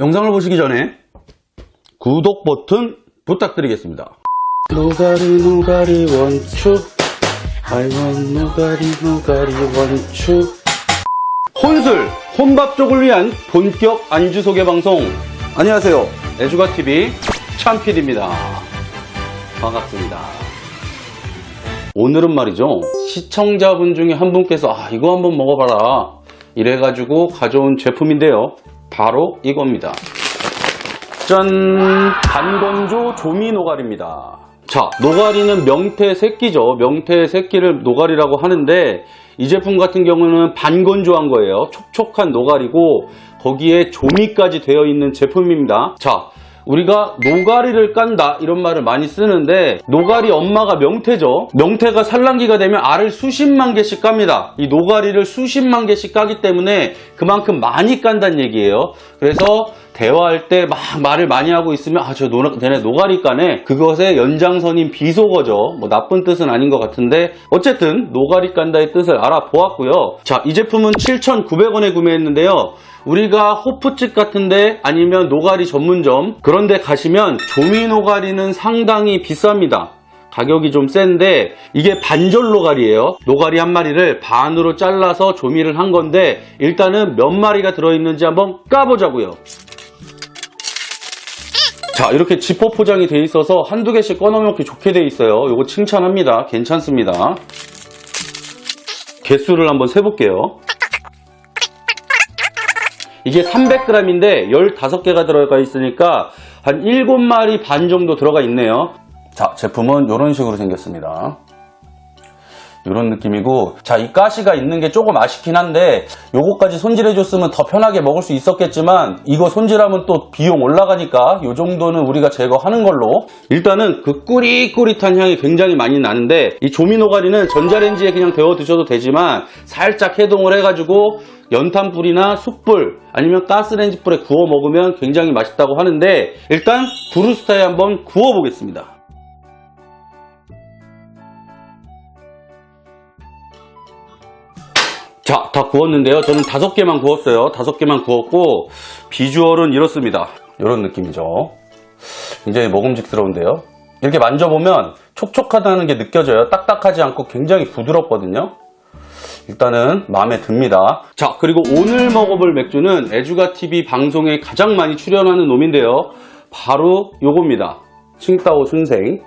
영상을 보시기 전에 구독 버튼 부탁드리겠습니다. 노가리 노가리 원추? I want 노가리 노가리 원추? 혼술 혼밥족을 위한 본격 안주 소개 방송. 안녕하세요. 애주가TV 참필입니다. 반갑습니다. 오늘은 말이죠. 시청자분 중에 한 분께서 아 이거 한번 먹어봐라. 이래가지고 가져온 제품인데요 바로 이겁니다 짠! 반건조 조미 노가리입니다. 자, 노가리는 명태 새끼죠. 명태 새끼를 노가리라고 하는데 이 제품 같은 경우는 반건조한 거예요. 촉촉한 노가리고 거기에 조미까지 되어 있는 제품입니다. 자, 우리가 노가리를 깐다 이런 말을 많이 쓰는데 노가리 엄마가 명태죠. 명태가 산란기가 되면 알을 수십만 개씩 깝니다. 이 노가리를 수십만 개씩 까기 때문에 그만큼 많이 깐다는 얘기예요. 그래서 대화할 때 막 말을 많이 하고 있으면 아저 걔네 노가리 까네 그것의 연장선인 비속어죠. 뭐 나쁜 뜻은 아닌 것 같은데 어쨌든 노가리 깐다의 뜻을 알아보았고요. 자 이 제품은 7,900원에 구매했는데요. 우리가 호프집 같은데 아니면 노가리 전문점 그런데 가시면 조미 노가리는 상당히 비쌉니다. 가격이 좀 센데 이게 반절 노가리예요. 노가리 한 마리를 반으로 잘라서 조미를 한 건데 일단은 몇 마리가 들어있는지 한번 까보자고요. 자 이렇게 지퍼 포장이 돼 있어서 한두 개씩 꺼내먹기 좋게 돼 있어요. 이거 칭찬합니다. 괜찮습니다. 개수를 한번 세볼게요. 이게 300g인데 15개가 들어가 있으니까 한 7마리 반 정도 들어가 있네요. 자, 제품은 이런 식으로 생겼습니다. 이런 느낌이고 자 이 가시가 있는 게 조금 아쉽긴 한데 요거까지 손질해 줬으면 더 편하게 먹을 수 있었겠지만 이거 손질하면 또 비용 올라가니까 요 정도는 우리가 제거하는 걸로. 일단은 그 꾸릿꾸릿한 향이 굉장히 많이 나는데 이 조미노가리는 전자레인지에 그냥 데워 드셔도 되지만 살짝 해동을 해가지고 연탄불이나 숯불 아니면 가스레인지 불에 구워 먹으면 굉장히 맛있다고 하는데 일단 브루스타에 한번 구워 보겠습니다 자, 다 구웠는데요. 저는 다섯 개만 구웠어요. 다섯 개만 구웠고, 비주얼은 이렇습니다. 이런 느낌이죠. 굉장히 먹음직스러운데요. 이렇게 만져보면 촉촉하다는 게 느껴져요. 딱딱하지 않고 굉장히 부드럽거든요. 일단은 마음에 듭니다. 자, 그리고 오늘 먹어볼 맥주는 애주가TV 방송에 가장 많이 출연하는 놈인데요. 바로 요겁니다. 칭따오 순생.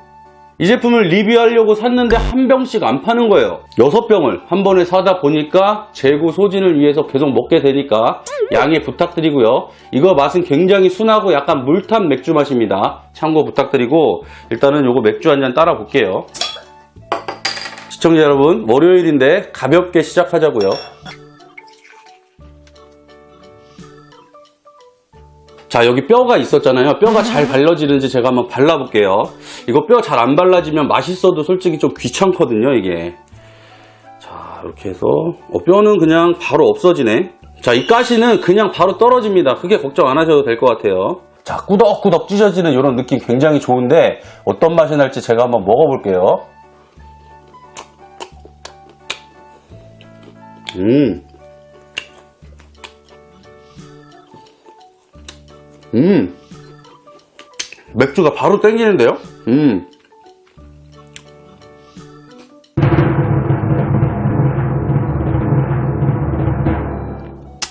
이 제품을 리뷰하려고 샀는데 한 병씩 안 파는 거예요. 여섯 병을 한 번에 사다 보니까 재고 소진을 위해서 계속 먹게 되니까 양해 부탁드리고요. 이거 맛은 굉장히 순하고 약간 물탄 맥주 맛입니다. 참고 부탁드리고 일단은 요거 맥주 한 잔 따라 볼게요. 시청자 여러분, 월요일인데 가볍게 시작하자고요. 자 여기 뼈가 있었잖아요. 뼈가 잘 발라지는지 제가 한번 발라볼게요. 이거 뼈 잘 안 발라지면 맛있어도 솔직히 좀 귀찮거든요 이게. 자 이렇게 해서. 어, 뼈는 그냥 바로 없어지네. 자 이 가시는 그냥 바로 떨어집니다. 크게 걱정 안 하셔도 될 것 같아요. 자 꾸덕꾸덕 찢어지는 이런 느낌 굉장히 좋은데 어떤 맛이 날지 제가 한번 먹어볼게요. 음 음. 맥주가 바로 땡기는데요? 음.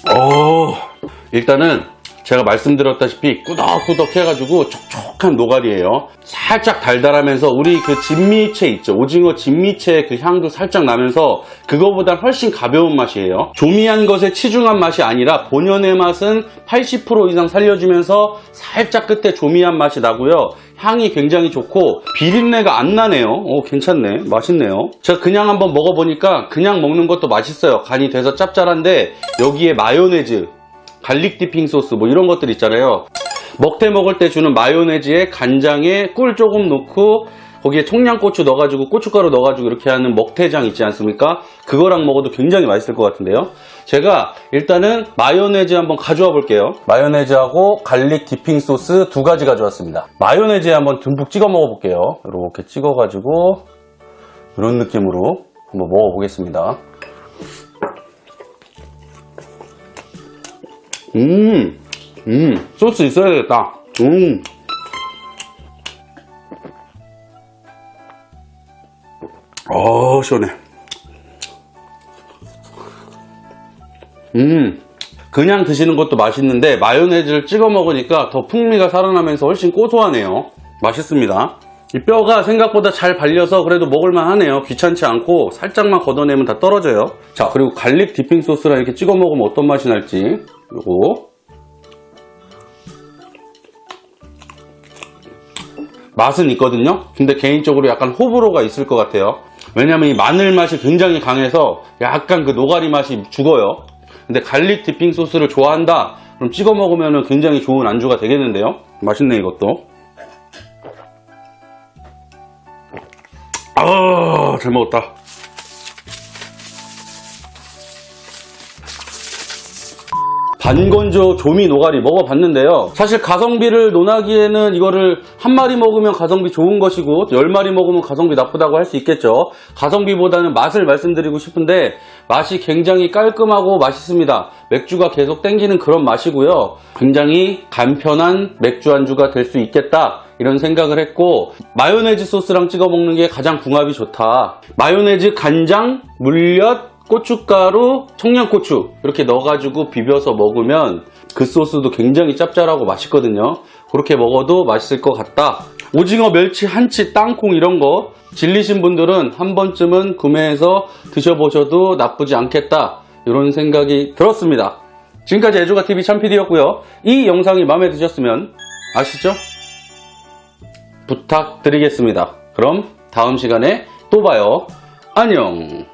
어, 일단은 제가 말씀드렸다시피 꾸덕꾸덕 해가지고 촉촉한 노가리예요. 살짝 달달하면서 우리 그 진미채 있죠. 오징어 진미채 그 향도 살짝 나면서 그거보다 훨씬 가벼운 맛이에요. 조미한 것에 치중한 맛이 아니라 본연의 맛은 80% 이상 살려주면서 살짝 끝에 조미한 맛이 나고요. 향이 굉장히 좋고 비린내가 안 나네요. 오, 괜찮네. 맛있네요. 제가 그냥 한번 먹어보니까 그냥 먹는 것도 맛있어요. 간이 돼서 짭짤한데 여기에 마요네즈 갈릭 디핑 소스 뭐 이런 것들 있잖아요. 먹태 먹을 때 주는 마요네즈에 간장에 꿀 조금 넣고 거기에 청양고추 넣어가지고 고춧가루 넣어가지고 이렇게 하는 먹태장 있지 않습니까? 그거랑 먹어도 굉장히 맛있을 것 같은데요. 제가 일단은 마요네즈 한번 가져와 볼게요. 마요네즈하고 갈릭 디핑 소스 두 가지 가져왔습니다. 마요네즈에 한번 듬뿍 찍어 먹어볼게요. 이렇게 찍어가지고 이런 느낌으로 한번 먹어보겠습니다. 음, 음, 소스 있어야 되겠다. 음. 어, 시원해. 음, 그냥 드시는 것도 맛있는데 마요네즈를 찍어 먹으니까 더 풍미가 살아나면서 훨씬 고소하네요. 맛있습니다. 이 뼈가 생각보다 잘 발려서 그래도 먹을만 하네요. 귀찮지 않고 살짝만 걷어내면 다 떨어져요. 자, 그리고 갈릭 디핑 소스랑 이렇게 찍어 먹으면 어떤 맛이 날지. 요거. 맛은 있거든요. 근데 개인적으로 약간 호불호가 있을 것 같아요. 왜냐면 이 마늘 맛이 굉장히 강해서 약간 그 노가리 맛이 죽어요. 근데 갈릭 디핑 소스를 좋아한다? 그럼 찍어 먹으면 굉장히 좋은 안주가 되겠는데요. 맛있네 이것도. 아, 잘 먹었다. 반건조 조미 노가리 먹어봤는데요. 사실 가성비를 논하기에는 이거를 한 마리 먹으면 가성비 좋은 것이고 열 마리 먹으면 가성비 나쁘다고 할 수 있겠죠. 가성비보다는 맛을 말씀드리고 싶은데 맛이 굉장히 깔끔하고 맛있습니다. 맥주가 계속 땡기는 그런 맛이고요. 굉장히 간편한 맥주 안주가 될 수 있겠다. 이런 생각을 했고 마요네즈 소스랑 찍어 먹는 게 가장 궁합이 좋다. 마요네즈, 간장, 물엿, 고춧가루, 청양고추 이렇게 넣어가지고 비벼서 먹으면 그 소스도 굉장히 짭짤하고 맛있거든요. 그렇게 먹어도 맛있을 것 같다. 오징어, 멸치, 한치, 땅콩 이런 거 질리신 분들은 한 번쯤은 구매해서 드셔보셔도 나쁘지 않겠다. 이런 생각이 들었습니다. 지금까지 애조가TV 참PD였고요. 이 영상이 마음에 드셨으면 아시죠? 부탁드리겠습니다. 그럼 다음 시간에 또 봐요. 안녕.